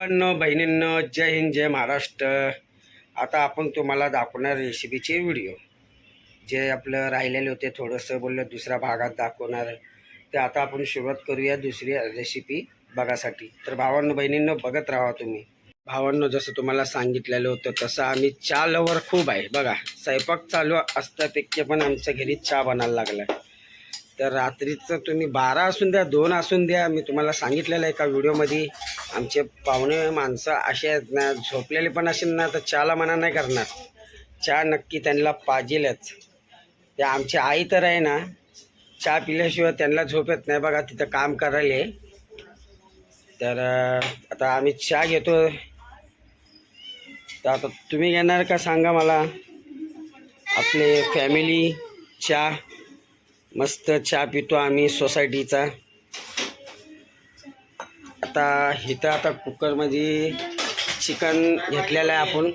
भावांनो बहिणींनो जय हिंद जय महाराष्ट्र. आता आपण तुम्हाला दाखवणार रेसिपीचे व्हिडिओ जे आपलं राहिलेले होते थोडंसं बोललं दुसऱ्या भागात दाखवणार. ते आता आपण सुरुवात करूया दुसरी रेसिपी बघासाठी. तर भावांनो बहिणींनो बघत राहा तुम्ही. भावांनो जसं तुम्हाला सांगितलेलं होतं तसं आम्ही चहा लवर खूप आहे. बघा स्वयंपाक चालू असतापेक्षा पण आमच्या घरी चहा बनायला लागला आहे तर रात्रीचं तुम्ही बारा असून द्या दोन असून द्या. मी तुम्हाला सांगितलेलं आहे का व्हिडिओमध्ये. आमचे पाहुणे माणसं असे आहेत ना झोपलेले पण असेल ना तर चहाला मना नाही करणार. चहा नक्की त्यांना पाहिजेलच ते आमची आई तर आहे ना चहा पिल्याशिवाय त्यांना झोप येत नाही बघा तिथं काम करायला आहे. तर आता आम्ही चहा घेतो. तर आता तुम्ही घेणार का सांगा मला? आपले फॅमिली चहा. मस्त चहा पितो आम्ही सोसायटीचा. आता इथं आता कुकरमध्ये चिकन घेतलेलं आहे आपण.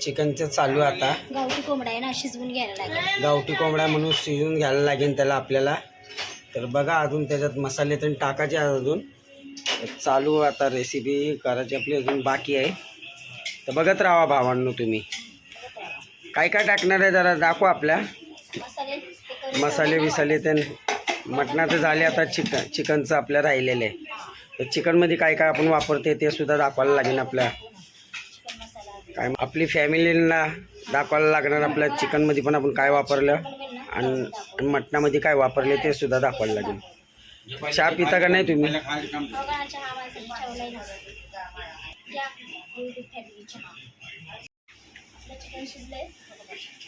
चिकनचं चालू आता. गावठी कोंबडा आहे ना शिजवून घ्यायला लागेल. गावठी कोंबडा म्हणून शिजून घ्यायला लागेल त्याला आपल्याला. तर बघा अजून त्याच्यात मसाले तर टाकायचे अजून. चालू आता रेसिपी करायची आपली अजून बाकी आहे. तर बघत राहा भावांनो तुम्ही. काय काय टाकणार आहे जरा दाखवा आपल्या. मसाले ते बिसाले ते मटणाचं झाले आता चिकन चिकनचं आपल्या राहिलेलं आहे. तर चिकनमध्ये काय काय आपण वापरते ते सुद्धा दाखवायला लागेल आपल्या. काय आपली फॅमिलीला दाखवायला लागणार आपल्या चिकनमध्ये पण आपण काय वापरलं आणि मटणामध्ये काय वापरले ते सुद्धा दाखवायला लागेल. चहा पिता का नाही तुम्ही? बघा चहा माझ्यासाठी ठेवलाय ना या YouTube फॅमिली चहा आपलं चिकन शिजलंय गरम आहे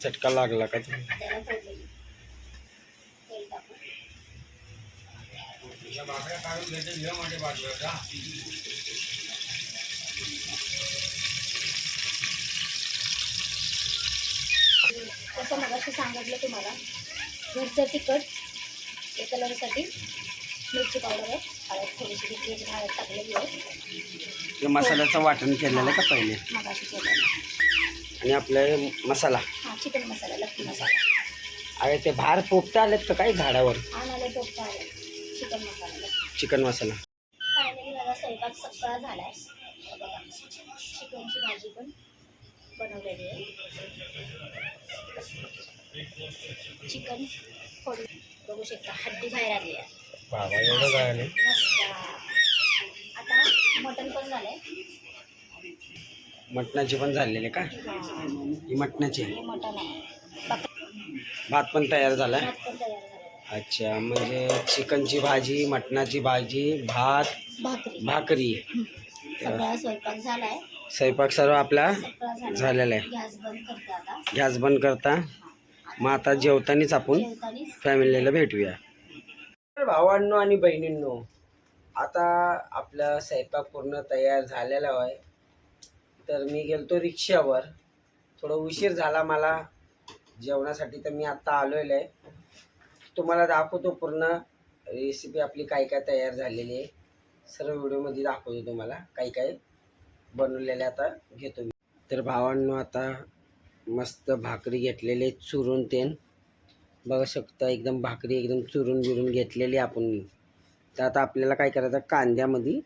चटका लागला का ते? त्याला फोडलेली मगाशी सांगितलं तुम्हाला घरचं तिखट हे कलरसाठी मिरची पावडर आहे हळद थोडीशी घेतली हळद टाकलेली आहे ते मसाल्याचं वाटण केलेलं का पहिले? मगाशी केलेलं. आणि आपलं मसाला? हां चिकन मसाला लक्की मसाला. अरे ते बाहेर पोपटा आलेत का काय झाडावर? आणायला टोपटा आहे chicken masala chicken masala. Finally माझा स्वयंपाक सगळा झाला आहे बघा चिकनची भाजी पण बनवलेली आहे. चिकन फोडून बघू शकता हड्डी बाहेर आली आहे. बाबा एवढं झालं मस्त आता मटण पण झालंय. मटणाचे पण झालेले का? ही. मटणाची. आहे. हे मटण आहे. बक- भात पण तयार झाला भात पण तयार झालेला आहे अच्छा म्हणजे चिकनची भाजी मटणाची भाजी भात भाकरी. भाकरी. सगळा स्वयंपाक झालाय. स्वयंपाक सर्व आपला सगळा झाला झालेला आहे. गॅस बंद करते आता. गॅस बंद करता. मग आता जेवतानीच आपण फॅमिलीला भेटूया. भावांनो आणि बहिणींनो आता आपला स्वयंपाक पूर्ण तयार झालेला आहे. तर मी गेलतो रिक्षावर. थोडं उशीर झाला मला. जेवणासाठी तर मी आत्ता आलेलो आहे. तुम्हाला दाखवतो पूर्ण रेसिपी आपली काय काय तयार झालेली आहे. सर्व व्हिडिओमध्ये दाखवतो तुम्हाला काय काय बनवलेले आता घेतो मी. तर भावांनो आता मस्त भाकरी घेतलेले चुरून तेन. बघा शकता एकदम भाकरी एकदम चुरून बिरून घेतलेली आपण तर आता आपल्याला काय करायचं कांद्यामध्ये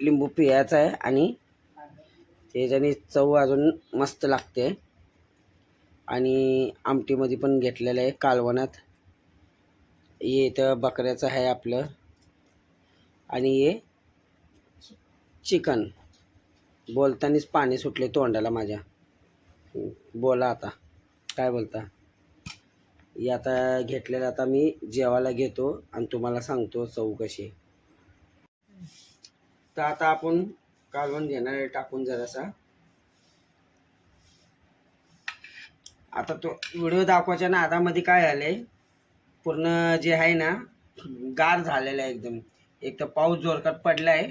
लिंबू पिळायचं आहे आणि त्याच्याने चव अजून मस्त लागते. आणि आमटीमध्ये पण घेतलेलं आहे कालवणात. हे तर बकऱ्याचं आहे आपलं. आणि हे चिकन. बोलतानीच पाणी सुटले तोंडाला माझ्या. बोला आता काय बोलता? आता घेतलेलं आता मी जेवायला घेतो आणि तुम्हाला सांगतो चव कशी तर आता आपण कालवण घेणार आहे टाकून जरासा. आता तो व्हिडिओ दाखवायच्या नादामध्ये काय झालंय पूर्ण जे आहे ना गार झालेलं आहे एकदम. एक तर पाऊस जोरकात पडला आहे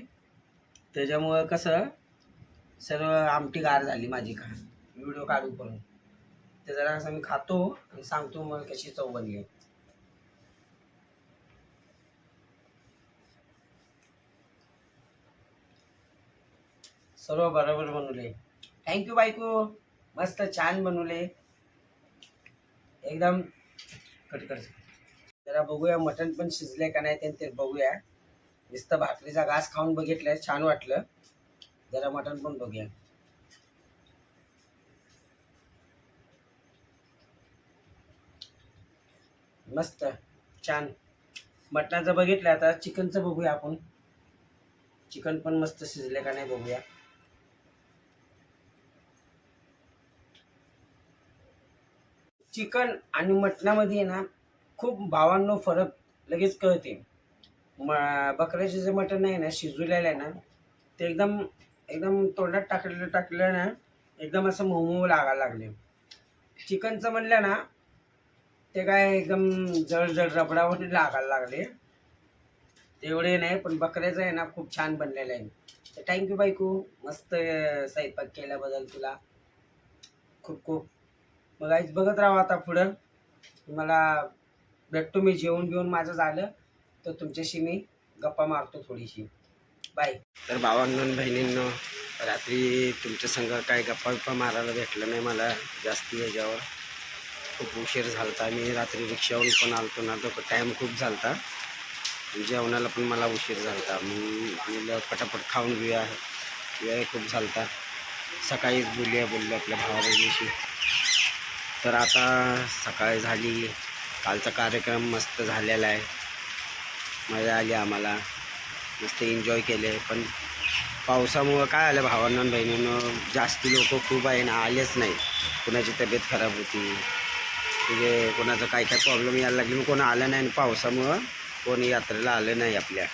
त्याच्यामुळं कसं सर्व आमटी गार झाली माझी का. व्हिडिओ काढू करून. ते जरा असं मी खातो आणि सांगतो मग कशी चव बनली. आहे. सर्व बरोबर बनवले. थँक्यू बायको. मस्त छान बनवले. एकदम कटकट जरा बघूया मटण पण शिजले का नाही ते- ते बघूया. नुसतं भाकरीचा घास खाऊन बघितलं छान वाटलं. जरा मटण पण बघूया. मस्त. छान. मटणाचं बघितलं आता चिकनचं बघूया आपण. चिकन पण मस्त शिजले का नाही बघूया. चिकन आणि मटणामध्ये आहे ना खूप भावांनो फरक लगेच कळते. म बकऱ्याचे जे मटण आहे ना शिजवलेलं आहे ना ते एकदम एकदम तोंडात टाकलेलं टाकलं ना एकदम असं मऊ लागायला लागले. चिकनचं म्हणलं ना ते काय एकदम जड जड रबडावर लागायला लागले. तेवढे नाही पण बकऱ्याचं आहे ना खूप छान बनलेलं आहे. तर थँक्यू बायकू मस्त स्वयंपाक केल्याबद्दल तुला. खूप खूप. मग आईच बघत राहा आता पुढं. मला भेटतो मी जेवण घेऊन माझं झालं तर तुमच्याशी मी गप्पा मारतो थोडीशी. बाय तर भावांनो बहिणींनो रात्री तुमच्या संग काय गप्पा बिप्पा मारायला भेटलं नाही मला जास्ती याच्यावर. खूप उशीर झाला होता मी रात्री रिक्षावरून पण आलतो ना तर टाईम खूप झाला होता जेवणाला पण मला उशीर झाला होता मग म्हणलं पटापट खाऊन घेऊया. वेळ खूप झाला होता सकाळीच बोलूया बोललो आपल्या भावाबहिणीशी. तर आता सकाळ झाली. कालचा कार्यक्रम मस्त झालेला आहे. मजा आली आम्हाला. मस्त एन्जॉय केले. पण पावसामुळं काय आलं? भावांना बहिणीनं जास्ती लोक खूप आहे ना आलेच नाही कुणाची तब्येत खराब होती? म्हणजे कोणाचा काय काय प्रॉब्लेम यायला लागले मग कोण आलं नाही आणि पावसामुळं कोणी यात्रेला आलं नाही आपल्या.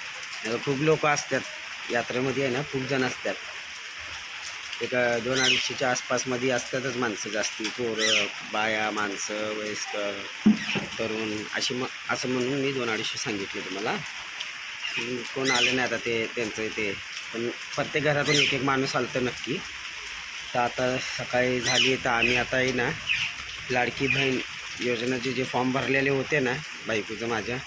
खूप लोक असतात यात्रेमध्ये आहे ना खूप जण असतात. एक दोन अडीचशेच्या आसपासमध्ये असतातच माणसं जास्ती पोरं बाया माणसं वयस्कर तरुण अशी म असं म्हणून मी दोन अडीचशे सांगितले तुम्हाला. कोण आलं नाही आता ते त्यांचं ते. पण प्रत्येक घरातून एक एक माणूस आलं तर नक्की. तर आता सकाळी झाली तर आम्ही आता आहे ना लाडकी बहीण योजनेचे जे फॉर्म भरलेले होते ना बायकोचं माझ्या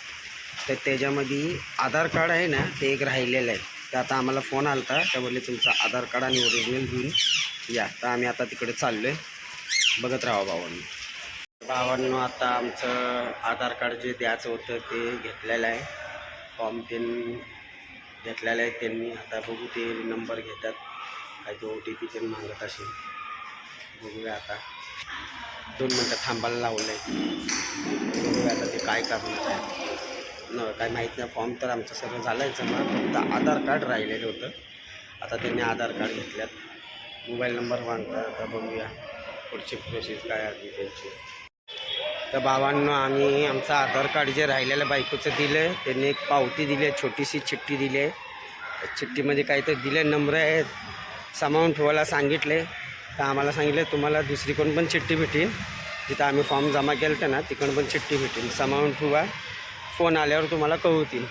तर त्याच्यामध्ये आधार कार्ड आहे ना ते एक राहिलेलं आहे. तर आता आम्हाला फोन आला होता त्या बोलले तुमचं आधार कार्ड आणि ओरिजिनल घेऊन या. तर आम्ही आता तिकडे चाललो आहे बघत राहा भावांनी. भावांनो आता आमचं आधार कार्ड जे द्यायचं होतं ते घेतलेलं आहे. फॉर्म ते घेतलेलं आहे त्यांनी. आता बघू ते नंबर घेतात. काय तो ओ टी पी ते मागत असेल. बघूया आता. दोन मिनटं थांबायला लावलं आहे आता ते काय करणार आहे. न काय माहीत नाही फॉर्म तर आमचं सगळं झालं आहे जमा फक्त आधार कार्ड राहिलेलं होतं. आता त्यांनी आधार कार्ड घेतल्यात. मोबाईल नंबर मागतात आता बघूया पुढची प्रोसेस काय आहे त्यांची. तर बाबांना आम्ही आमचं आधार कार्ड जे राहिलेलं बायकोचं दिलं आहे त्यांनी एक पावती दिली आहे छोटीशी चिठ्ठी दिली आहे. त्या चिठ्ठीमध्ये काहीतरी दिले नंबर आहेत. सामावून ठेवायला सांगितले तर आम्हाला सांगितलं तुम्हाला दुसरीकडून पण चिठ्ठी भेटेल. जिथं आम्ही फॉर्म जमा केलं होतं ना तिकडून पण चिठ्ठी भेटेल. सामावून ठेवा. फोन आल्यावर तुम्हाला कळवतील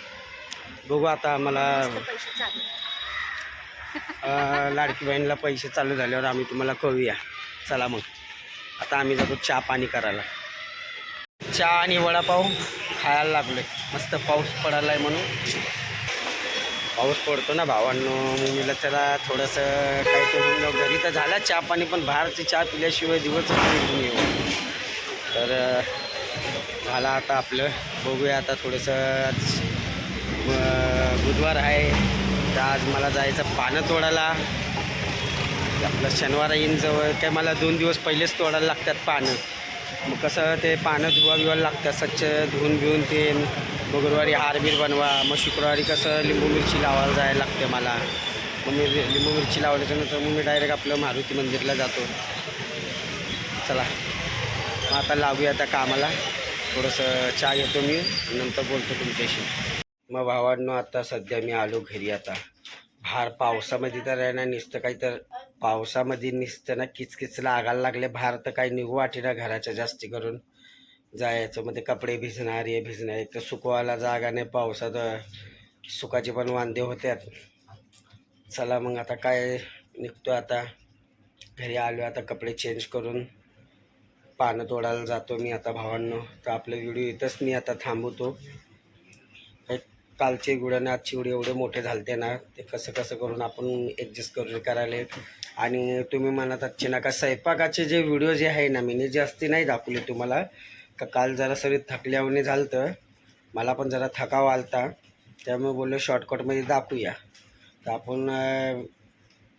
बघू आता आम्हाला लाडकी बहिणीला पैसे चालू झाल्यावर आम्ही तुम्हाला कळूया. चला मग. आता आम्ही जातो चहा पाणी करायला. चहा आणि वडापाव खायला लागलोय. मस्त पाऊस पडायला आहे म्हणून. पाऊस पडतो ना भावांनो. मुलीला त्याला थोडंसं काही करून घरी तर झाला चहा पाणी पण बाहेरची चहा पिल्याशिवाय दिवस निघून येऊ. तर झाला आता आपलं. बघूया आता थोडंसं बुधवार आहे. तर आज मला जायचं पानं तोडायला. आपलं शनिवार येईन जवळ. काय मला दोन दिवस पहिलेच तोडायला लागतात पानं. मग कसं ते पानं धुवा बिवायला लागतात स्वच्छ धुवून बिवून ते गुरुवारी हारबीर बनवा. मग शुक्रवारी कसं लिंबू मिरची लावायला जायला लागते मला. मग मी लिंबू मिरची लावल्याच्यानंतर मग मी डायरेक्ट आपलं मारुती मंदिरला जातो. चला. मग आता लागूया त्या कामाला. थोडंसं चहा घेतो मी नंतर बोलतो तुमच्याशी. मग भावांनो आता सध्या मी आलो घरी आता. फार पावसामध्ये तर आहे ना नुसतं काही तर पावसामध्ये निसताना ना किचकिच लागायला लागले. बाहेर तर काही निघू वाटेना घराच्या जास्ती करून. जायचं मध्ये कपडे भिजणार हे भिजणार. एक तर सुकवायला जागा नाही पावसात सुकाचे पण वांदे होत्यात. चला मग आता काय निघतो आता? घरी आलो आता कपडे चेंज करून. पानं तोडायला जातो मी आता भावांनो. तर आपलं व्हिडिओ इथंच मी आता थांबवतो. कालचे गुड आणि आजचे गुड एवढे मोठे झालते ना ते कसं कसं करून आपण ॲडजस्ट करून करायला आणि तुम्ही म्हणत आजचे ना का स्वयंपाकाचे जे व्हिडिओ जे आहे ना मी जास्ती नाही दाखवले तुम्हाला. का काल जरा सगळी थकल्यावरने झालं तर मला पण जरा थकावा आलता. त्यामुळे बोललो शॉर्टकटमध्ये दाखवूया. तर आपण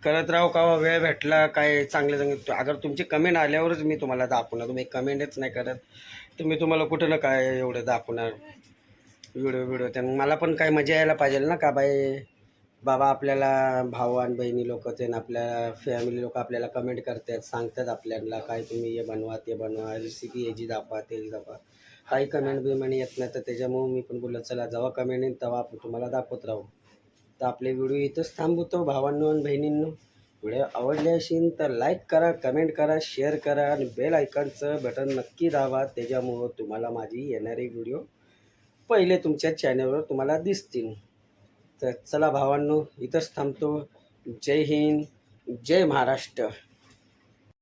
करत राहू का हो? वेळ भेटला काय? चांगले चांगले. अगर तुमची कमेंट आल्यावरच मी तुम्हाला दाखवणार. तुम्ही कमेंटच नाही करत. तर मी तुम्हाला कुठं ना काय एवढं दाखवणार? व्हिडिओ व्हिडिओ त्यानं मला पण काय मजा यायला पाहिजे ना का बाई? बाबा आपल्याला भाऊ आणि बहिणी लोक ते आपल्या फॅमिली लोक आपल्याला कमेंट करतात सांगतात आपल्याला काय तुम्ही हे बनवा ते बनवा रेसिपी याची दाखवा ते दाखवा. काही कमेंट बिमेंट येत नाही तर त्याच्यामुळे मी पण बोलत चला जेव्हा कमेंट येईल तेव्हा आपण तुम्हाला दाखवत राहू. तर आपले व्हिडिओ इथंच थांबवतो भावांनो आणि बहिणींनो. व्हिडिओ आवडले असेल तर लाईक करा कमेंट करा शेअर करा आणि बेल आयकॉनचं बटन नक्की दाबा. त्याच्यामुळं तुम्हाला माझी येणारी व्हिडिओ पहिले तुमच्या चॅनलवर तुम्हाला दिसतील. तर चला भावांनो इथंच थांबतो. जय हिंद जय महाराष्ट्र.